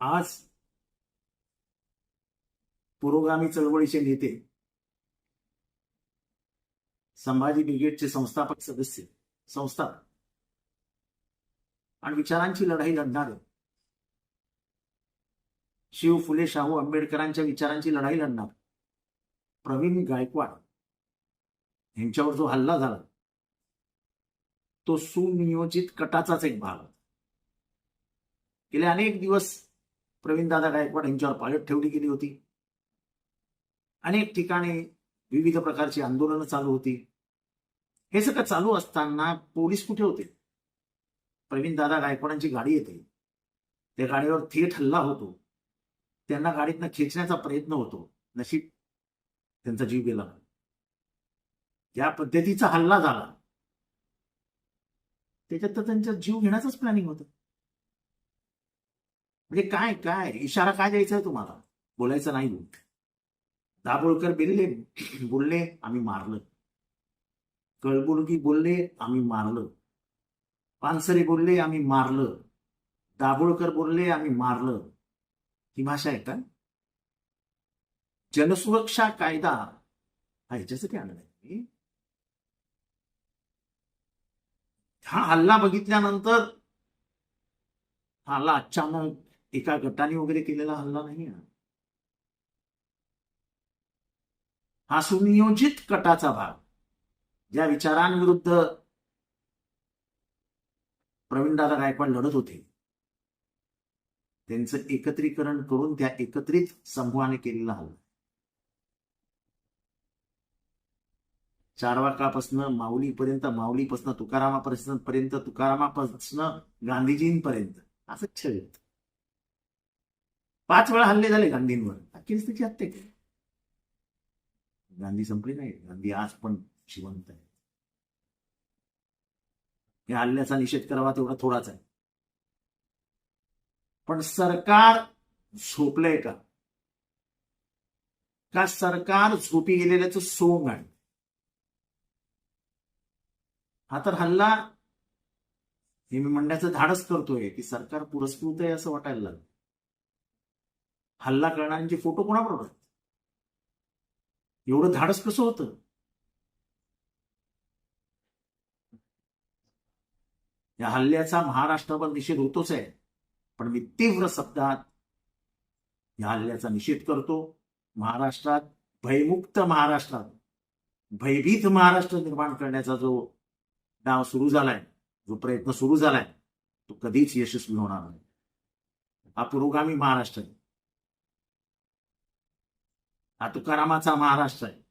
आज पुरोगामी चळवळीचे नेते संभाजी ब्रिगेडचे संस्थापक सदस्य संस्थापक आणि विचारांची लढाई लढणारे शिव फुले शाहू आंबेडकरांच्या विचारांची लढाई लढणार प्रवीण गायकवाड यांच्यावर जो हल्ला झाला तो सुनियोजित कटाचाच एक भाग होता. गेले अनेक दिवस प्रवीणदादा गायकवाड यांच्यावर पाळत ठेवली गेली होती. अनेक ठिकाणी विविध प्रकारची आंदोलनं चालू होती. हे सगळं चालू असताना पोलीस कुठे होते? प्रवीणदादा गायकवाडांची गाडी येते. त्या गाडीवर थेट हल्ला होतो. त्यांना गाडीतनं खेचण्याचा प्रयत्न होतो. नशीब त्यांचा जीव गेला. ज्या पद्धतीचा हल्ला झाला. त्याच्यात तर त्यांचा जीव घेण्याचाच प्लॅनिंग होतं. म्हणजे काय काय? इशारा काय द्यायचा आहे तुम्हाला? बोलायचं नाही दाभोळकर बिरले बोलले आम्ही मारलं. कळबुलगी बोलले आम्ही मारलं. पानसरे बोलले आम्ही मारलं. दाभोळकर बोलले आम्ही मारलं. ही भाषा आहे का? जनसुरक्षा कायदा. हा ह्याच्यासाठी आणला आहे हा हल्ला बघितल्यानंतर हा हल्ला अचानक एका गटाने वगैरे केलेला हल्ला नाही हा. सुनियोजित कटाचा भाग ज्या विचारांविरुद्ध प्रवीणदादा गायकवाड लढत होते त्यांचं एकत्रीकरण करून त्या एकत्रित समूहाने केलेला हल्ला चारवाकापासनं माऊलीपर्यंत माऊलीपासनं तुकारामापर्यंत पर्यंत तुकारामापासनं गांधीजींपर्यंत असं छळ पाच वेळा हल्ले झाले गांधींवर. अखेरीस त्याची हत्या केली. गांधी संपले नाही गांधी आज पण जिवंत आहे या हल्ल्याचा निषेध करावा तेवढा थोडाच आहे. पण सरकार झोपलंय का? का सरकार झोपी गेलेल्याच सोंग आहे? हा तर हल्ला हे मी म्हणण्याचं धाडस करतोय की सरकार पुरस्कृत आहे असं वाटायला लागलं. हल्ला करणाऱ्यांचे फोटो कोणाबरोबर आहेत? एवढं धाडस कसं होतं? या हल्ल्याचा महाराष्ट्रावर निषेध होतोच आहे. पण मी तीव्र शब्दात या हल्ल्याचा निषेध करतो. महाराष्ट्रात भयमुक्त महाराष्ट्रात भयभीत महाराष्ट्र निर्माण करण्याचा जो डाव सुरू झालाय जो प्रयत्न सुरू झालाय तो कधीच यशस्वी होणार नाही. हा पुरोगामी महाराष्ट्र आहे. हा तुकारामाचा महाराष्ट्र आहे.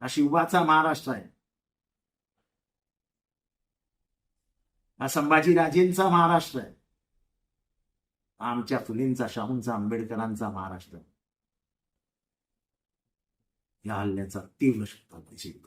हा शिवबाचा महाराष्ट्र आहे. हा संभाजीराजेंचा महाराष्ट्र आहे. आमच्या फुलींचा शाहूंचा आंबेडकरांचा महाराष्ट्र या हल्ल्याचा तीव्र शब्दात निषेध